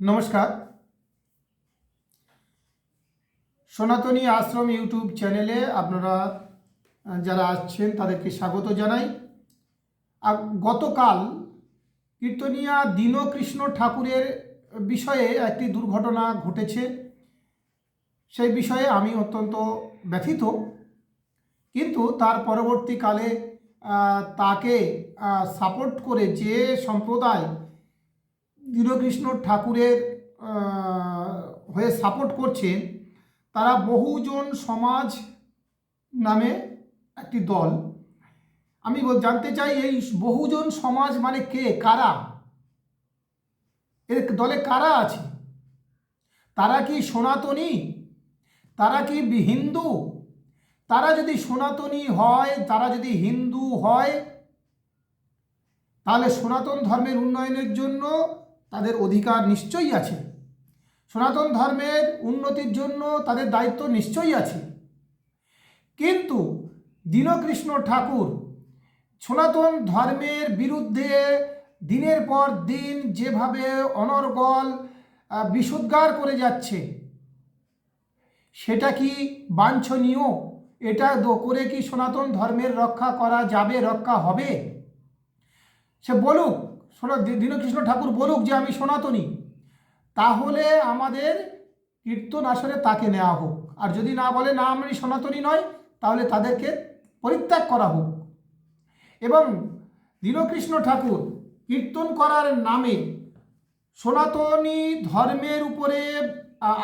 নমস্কার। সনাতনী আশ্রম ইউটিউব চ্যানেলে আপনারা, যারা আসছেন তাদেরকে স্বাগত জানাই। গতকাল কীর্তনিয়া দীনকৃষ্ণ ঠাকুরের বিষয়ে একটি দুর্ঘটনা ঘটেছে। সেই বিষয়ে আমি অত্যন্ত ব্যথিত। কিন্তু তার পরবর্তীকালে তাকে সাপোর্ট করে যে সম্প্রদায় দীনকৃষ্ণ ঠাকুরের হয়ে সাপোর্ট করছে তারা বহুজন সমাজ নামে একটি দল। আমি জানতে চাই এই বহুজন সমাজ মানে কে, কারা? এর দলে কারা আছে? তারা কি সনাতনী? তারা কি হিন্দু? তারা যদি সনাতনী হয়, তারা যদি হিন্দু হয়, তাহলে সনাতন ধর্মের উন্নয়নের জন্য তাদের অধিকার নিশ্চয়ই আছে। সনাতন ধর্মের উন্নতির জন্য তাদের দায়িত্ব নিশ্চয়ই আছে। কিন্তু দীনকৃষ্ণ ঠাকুর সনাতন ধর্মের বিরুদ্ধে দিনের পর দিন যেভাবে অনর্গল আহ, বিষোদ্গার করে যাচ্ছে সেটা কি বাঞ্ছনীয়? এটা করে কি সনাতন ধর্মের রক্ষা করা যাবে রক্ষা হবে? সে বলুক দীনকৃষ্ণ ঠাকুর বলুক যে আমি সনাতনী, তাহলে আমাদের কীর্তন আসরে তাকে নেওয়া হোক। আর যদি না বলে, না, আমি সনাতনী নয় তাহলে তাদেরকে পরিত্যাগ করা হোক। এবং দীনকৃষ্ণ ঠাকুর কীর্তন করার নামে সনাতনী ধর্মের উপরে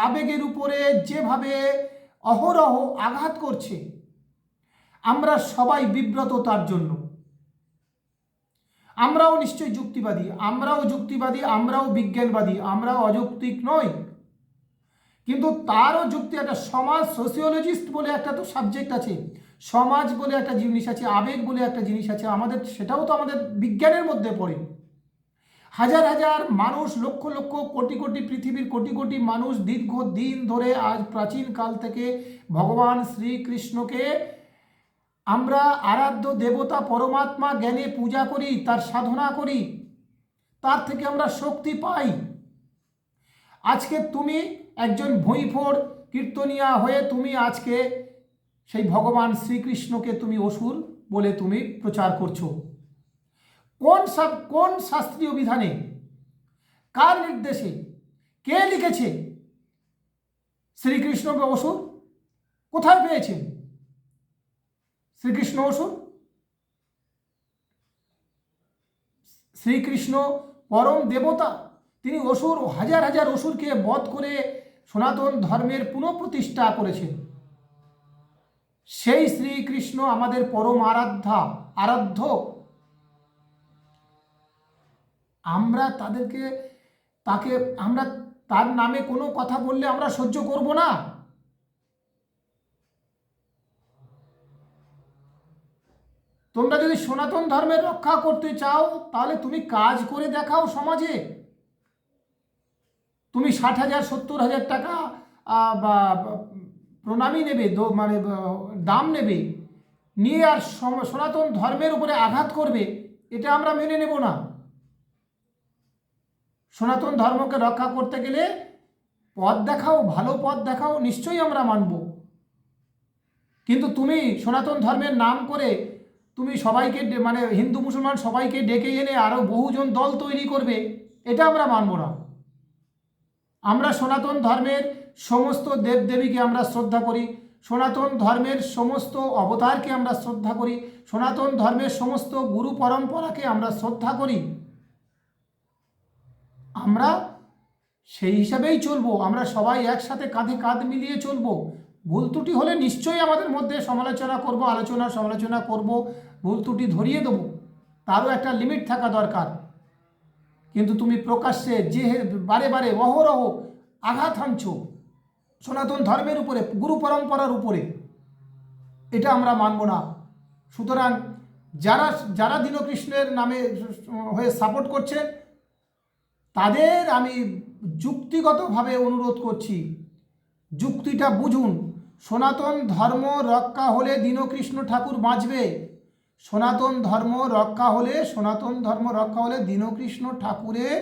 আবেগের উপরে যেভাবে অহরহ আঘাত করছে, আমরা সবাই বিব্রত তার জন্য। আমরাও নিশ্চয়ই যুক্তিবাদী, আমরাও যুক্তিবাদী, আমরাও বিজ্ঞানবাদী, আমরাও অযৌক্তিক নই। কিন্তু তারও যুক্তি একটা সমাজ সোসিওলজিস্ট বলে একটা তো সাবজেক্ট আছে, সমাজ বলে একটা জিনিস আছে, আবেগ বলে একটা জিনিস আছে, আমাদের সেটাও তো আমাদের বিজ্ঞানের মধ্যে পড়ে। হাজার হাজার মানুষ, লক্ষ লক্ষ, কোটি কোটি পৃথিবীর কোটি কোটি মানুষ দীর্ঘ দিন ধরে আজ প্রাচীন কাল থেকে ভগবান শ্রীকৃষ্ণকে আমরা আরাধ্য দেবতা পরমাত্মা জ্ঞানে পূজা করি, তার সাধনা করি, তার থেকে আমরা শক্তি পাই। আজকে তুমি একজন ভুঁইফোড় কীর্তনিয়া হয়ে তুমি আজকে সেই ভগবান শ্রীকৃষ্ণকে তুমি অসুর বলে তুমি প্রচার করছ। কোন সব কোন শাস্ত্রীয় বিধানে, কার নির্দেশে, কে লিখেছে শ্রীকৃষ্ণকে অসুর? কোথায় পেয়েছেন শ্রীকৃষ্ণ অসুর শ্রীকৃষ্ণ পরম দেবতা। তিনি অসুর, হাজার হাজার অসুরকে বধ করে সনাতন ধর্মের পুনঃপ্রতিষ্ঠা করেছেন। সেই শ্রীকৃষ্ণ আমাদের পরম আরাধ্যা, আরাধ্য। আমরা তাদেরকে, তাকে, আমরা তার নামে কোনো কথা বললে আমরা সহ্য করব না। তোমরা যদি সনাতন ধর্মের রক্ষা করতে চাও, তাহলে তুমি কাজ করে দেখাও সমাজে। তুমি ষাট হাজার, সত্তর হাজার টাকা বা প্রণামী নেবে মানে দাম নেবে, নিয়ে আর সনাতন ধর্মের উপরে আঘাত করবে, এটা আমরা মেনে নেব না। সনাতন ধর্মকে রক্ষা করতে গেলে পথ দেখাও, ভালো পথ দেখাও, নিশ্চয়ই আমরা মানব। কিন্তু তুমি সনাতন ধর্মের নাম করে তুমি সবাইকে মানে হিন্দু মুসলমান সবাইকে ডেকে এনে আরও বহুজন দল তৈরি করবে, এটা আমরা মানব না। আমরা সনাতন ধর্মের সমস্ত দেবদেবীকে আমরা শ্রদ্ধা করি, সনাতন ধর্মের সমস্ত অবতারকে আমরা শ্রদ্ধা করি, সনাতন ধর্মের সমস্ত গুরু পরম্পরাকে আমরা শ্রদ্ধা করি। আমরা সেই হিসাবেই চলবো, আমরা সবাই একসাথে কাঁধে কাঁধ মিলিয়ে চলবো। ভুল ত্রুটি হলে নিশ্চয়ই আমাদের মধ্যে সমালোচনা করব, আলোচনা, সমালোচনা করব, ভুল ত্রুটি ধরিয়ে দেবো। তারও একটা লিমিট থাকা দরকার। কিন্তু তুমি প্রকাশ্যে যে বারে বারে অহরহ আঘাত হানছো সনাতন ধর্মের উপরে, গুরু পরম্পরার উপরে, এটা আমরা মানব না। সুতরাং যারা যারা দীনকৃষ্ণের নামে হয়ে সাপোর্ট করছে, তাদের আমি যুক্তিগতভাবে অনুরোধ করছি, যুক্তিটা বুঝুন। সনাতন ধর্ম রক্ষা হলে দীনকৃষ্ণ ঠাকুর বাঁচবে। সনাতন ধর্ম রক্ষা হলে, সনাতন ধর্ম রক্ষা হলে দীনকৃষ্ণ ঠাকুরের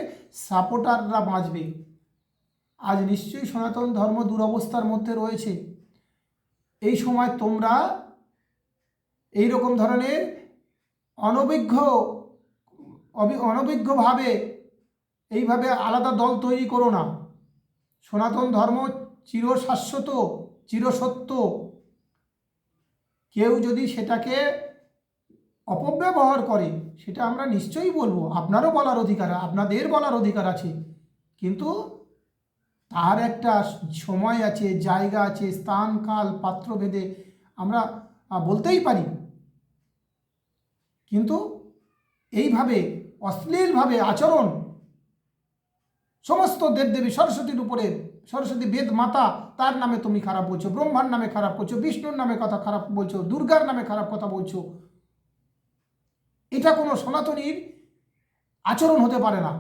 সাপোর্টাররা বাঁচবে। আজ নিশ্চয়ই সনাতন ধর্ম দুরবস্থার মধ্যে রয়েছে। এই সময় তোমরা এই রকম ধরনের অনভিজ্ঞ অনভিজ্ঞভাবে এইভাবে আলাদা দল তৈরি করো না। সনাতন ধর্ম চিরশাশ্বত। চিরসত্য। কেউ যদি সেটাকে অপব্যবহার করে, সেটা আমরা নিশ্চয়ই বলব। আপনারও বলার অধিকার, আপনাদের বলার অধিকার আছে। কিন্তু তার একটা সময় আছে, জায়গা আছে, স্থান, কাল পাত্র ভেদে আমরা বলতেই পারি। কিন্তু এইভাবে অশ্লীলভাবে আচরণ সমস্ত দেবদেবী সরস্বতীর উপরে সরস্বতী বেদ মাতা, তার নামে তুমি খারাপ বলছো, ব্রহ্মার নামে খারাপ করছ, বিষ্ণুর নামে কথা খারাপ বলছো, দুর্গার নামে খারাপ কথা বলছো। এটা কোনো সনাতনীর আচরণ হতে পারে না।